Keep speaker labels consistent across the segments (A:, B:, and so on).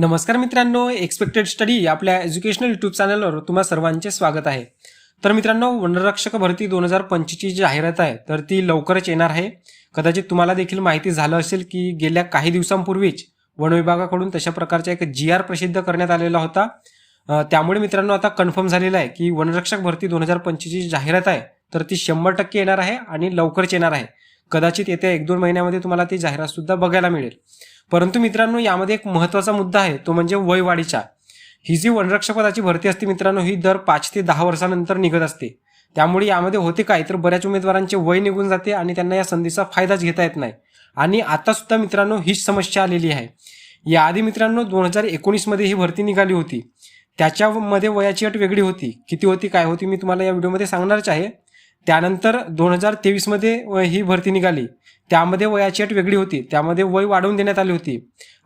A: नमस्कार मित्रांनो expected study आपल्या एज्युकेशनल युट्यूब चॅनलवर तुम्हा सर्वांचे स्वागत आहे. तर मित्रांनो वनरक्षक भरती दोन हजार पंचवीसची जाहिरात आहे तर ती लवकरच येणार आहे. कदाचित तुम्हाला देखील माहिती झालं असेल की गेल्या काही दिवसांपूर्वीच वन विभागाकडून तशा प्रकारचा एक जी आर प्रसिद्ध करण्यात आलेला होता. त्यामुळे मित्रांनो आता कन्फर्म झालेलं आहे की वनरक्षक भरती दोन हजार पंचवीसची जाहिरात आहे तर ती शंभर टक्के येणार आहे आणि लवकरच येणार आहे. कदाचित येत्या एक दोन महिन्यामध्ये तुम्हाला ती जाहिरात सुद्धा बघायला मिळेल. परंतु मित्रांनो यामध्ये एक महत्त्वाचा मुद्दा आहे तो म्हणजे वयवाढीचा ही जी वनरक्षपदाची भरती असते मित्रांनो ही दर पाच ते दहा वर्षानंतर निघत असते. त्यामुळे यामध्ये होते काय तर बऱ्याच उमेदवारांचे वय निघून जाते आणि त्यांना या संधीचा फायदाच घेता येत नाही. आणि आता सुद्धा मित्रांनो हीच समस्या आलेली आहे. याआधी मित्रांनो दोन हजार एकोणीसमध्ये ही भरती निघाली होती. त्याच्यामध्ये वयाची अट वेगळी होती. किती होती काय होती मी तुम्हाला या व्हिडिओमध्ये सांगणारच आहे. त्यानंतर दोन हजार तेवीसमध्ये ही भरती निघाली. त्यामध्ये वयाची अट वेगळी होती. त्यामध्ये वय वाढवून देण्यात आली होती.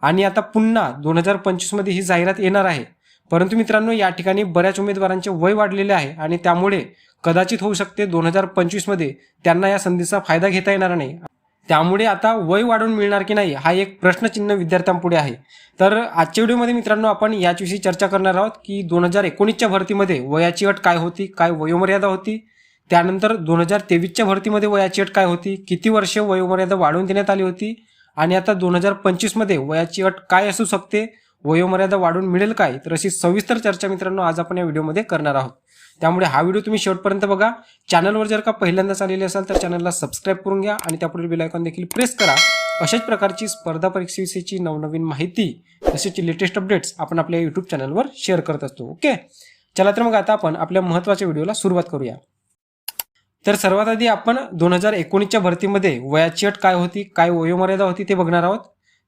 A: आणि आता पुन्हा दोन हजार पंचवीसमध्ये ही जाहिरात येणार आहे. परंतु मित्रांनो या ठिकाणी बऱ्याच उमेदवारांचे वय वाढलेले आहे आणि त्यामुळे कदाचित होऊ शकते दोन हजार पंचवीसमध्ये त्यांना या संधीचा फायदा घेता येणार नाही. त्यामुळे आता वय वाढवून मिळणार की नाही हा एक प्रश्नचिन्ह विद्यार्थ्यांपुढे आहे. तर आजच्या व्हिडिओमध्ये मित्रांनो आपण याचविषयी चर्चा करणार आहोत की दोन हजार एकोणीसच्या भरतीमध्ये वयाची अट काय होती काय वयोमर्यादा होती त्यानंतर दोन हजार तेवीसच्या भरतीमध्ये वयाची अट काय होती? किती वर्षे वयोमर्यादा वाढवून देण्यात आली होती? आणि आता दोन हजार पंचवीसमध्ये वयाची अट काय असू शकते? वयोमर्यादा वाढून मिळेल काय? तर अशी सविस्तर चर्चा मित्रांनो आज आपण या व्हिडिओमध्ये करणार आहोत. त्यामुळे हा व्हिडिओ तुम्ही शेवटपर्यंत बघा. चॅनलवर जर का पहिल्यांदाच आलेले असाल तर चॅनलला सबस्क्राईब करून घ्या आणि त्यापुढील बेल आयकॉन देखील प्रेस करा. अशाच प्रकारची स्पर्धा परीक्षेविषयीची नवनवीन माहिती तसेच लेटेस्ट अपडेट्स आपण आपल्या युट्यूब चॅनलवर शेअर करत असतो. ओके? चला तर मग आता आपण आपल्या महत्त्वाच्या व्हिडिओला सुरुवात करूया. तर सर्वात आधी आपण दोन हजार एकोणीसच्या भरतीमध्ये वयाची अट काय होती काय वयोमर्यादा होती ते बघणार आहोत.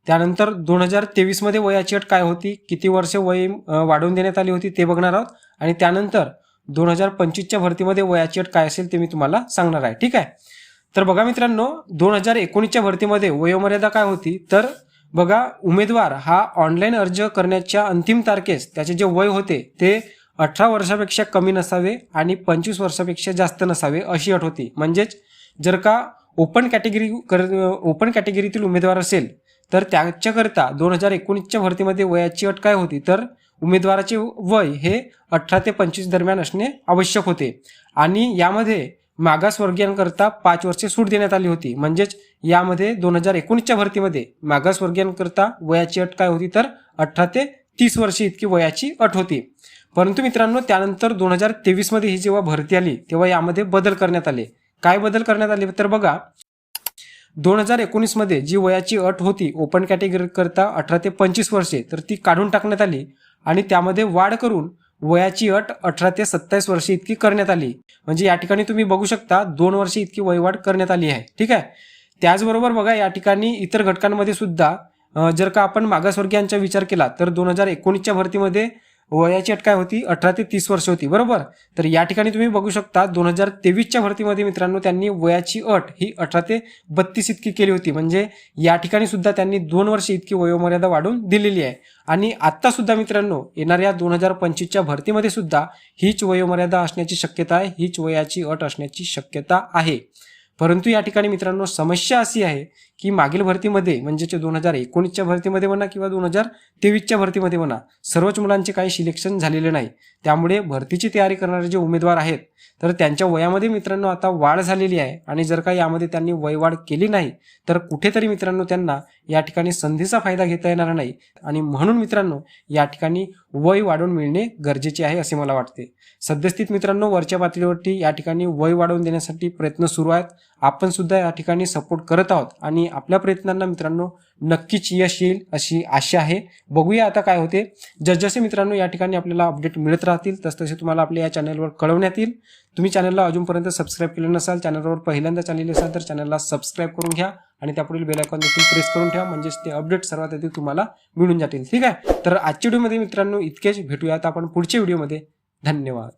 A: त्यानंतर दोन हजार तेवीसमध्ये वयाची अट काय होती किती वर्ष वय वाढवून देण्यात आली होती ते बघणार आहोत. आणि त्यानंतर दोन हजार पंचवीसच्या भरतीमध्ये वयाची अट काय असेल ते मी तुम्हाला सांगणार आहे ठीक आहे? तर बघा मित्रांनो दोन हजार एकोणीसच्या भरतीमध्ये वयोमर्यादा काय होती तर बघा उमेदवार हा ऑनलाईन अर्ज करण्याच्या अंतिम तारखेस त्याचे जे वय होते ते अठरा वर्षापेक्षा कमी नसावे आणि पंचवीस वर्षापेक्षा जास्त नसावे अशी अट होती. म्हणजेच जर का ओपन कॅटेगरी कर ओपन कॅटेगरीतील उमेदवार असेल तर त्याच्याकरिता दोन हजार एकोणीसच्या भरतीमध्ये वयाची अट काय होती? तर उमेदवाराचे वय हे अठरा ते पंचवीस दरम्यान असणे आवश्यक होते. आणि यामध्ये मागासवर्गीयांकरता पाच वर्षे सूट देण्यात आली होती. म्हणजेच यामध्ये दोन हजार एकोणीसच्या भरतीमध्ये मागासवर्गीयांकरता वयाची अट काय होती? तर अठरा ते तीस वर्षे इतकी वयाची अट होती. परंतु मित्रांनो त्यानंतर दोन हजार तेवीसमध्ये ही जेव्हा भरती आली तेव्हा यामध्ये बदल करण्यात आले. काय बदल करण्यात आले? तर बघा दोन हजार एकोणीसमध्ये जी वयाची अट होती ओपन कॅटेगरी करता अठरा ते पंचवीस वर्षे तर ती काढून टाकण्यात आली आणि त्यामध्ये वाढ करून वयाची अट अठरा ते सत्तावीस वर्षे इतकी करण्यात आली. म्हणजे या ठिकाणी तुम्ही बघू शकता दोन वर्षे इतकी वयवाढ करण्यात आली आहे. ठीक आहे? त्याचबरोबर बघा या ठिकाणी इतर घटकांमध्ये सुद्धा जर का आपण मागासवर्गीयांचा विचार केला तर दोन हजार एकोणीसच्या भरतीमध्ये वयाची अट काय होती? अठरा ते तीस वर्ष होती. बरोबर? तर या ठिकाणी तुम्ही बघू शकता दोन हजार तेवीसच्या भरतीमध्ये मित्रांनो त्यांनी वयाची अट ही अठरा ते बत्तीस इतकी केली होती. म्हणजे या ठिकाणी सुद्धा त्यांनी दोन वर्ष इतकी वयोमर्यादा वाढवून दिलेली आहे. आणि आत्ता सुद्धा मित्रांनो येणाऱ्या दोन हजार पंचवीसच्या भरतीमध्ये सुद्धा हीच वयोमर्यादा असण्याची शक्यता आहे हीच वयाची अट असण्याची शक्यता आहे. परंतु या ठिकाणी मित्रांनो समस्या अशी आहे की मागील भरतीमध्ये म्हणजेच दोन हजार एकोणीसच्या भरतीमध्ये म्हणा किंवा दोन हजार तेवीसच्या भरतीमध्ये म्हणा सर्वच मुलांचे काही सिलेक्शन झालेले नाही. त्यामुळे भरतीची तयारी करणारे जे उमेदवार आहेत तर त्यांच्या वयामध्ये मित्रांनो आता वाढ झालेली आहे. आणि जर का यामध्ये त्यांनी वयवाढ केली नाही तर कुठेतरी मित्रांनो त्यांना या ठिकाणी संधीचा फायदा घेता येणार नाही. आणि म्हणून मित्रांनो या ठिकाणी वय वाढवून मिळणे गरजेचे आहे असे मला वाटते. सद्यस्थित मित्रांनो वरच्या पातळीवरती या ठिकाणी वय वाढवून देण्यासाठी प्रयत्न सुरू आहेत. आपण सुद्धा या ठिकाणी सपोर्ट करत आहोत. आणि आपल्या प्रयत्नांना मित्रांनो नक्कीच यश येईल अशी आशा आहे. बघूया आता काय होते. जसजसे मित्रांनो या ठिकाणी आपल्याला अपडेट मिळत राहतील तसतसे तुम्हाला आपल्या या चॅनलवर कळवण्यात येईल. तुम्ही चॅनलला अजूनपर्यंत सबस्क्राईब केलं नसाल चॅनलवर पहिल्यांदा आलेले असाल तर चॅनलला सबस्क्राईब करून घ्या आणि त्यापुढील बेलायकॉन देखील प्रेस करून ठेवा म्हणजेच ते अपडेट सर्वात आधी तुम्हाला मिळून जातील. ठीक आहे? तर आजच्या व्हिडिओमध्ये मित्रांनो इतकेच. भेटूयात आपण पुढच्या व्हिडिओमध्ये धन्यवाद.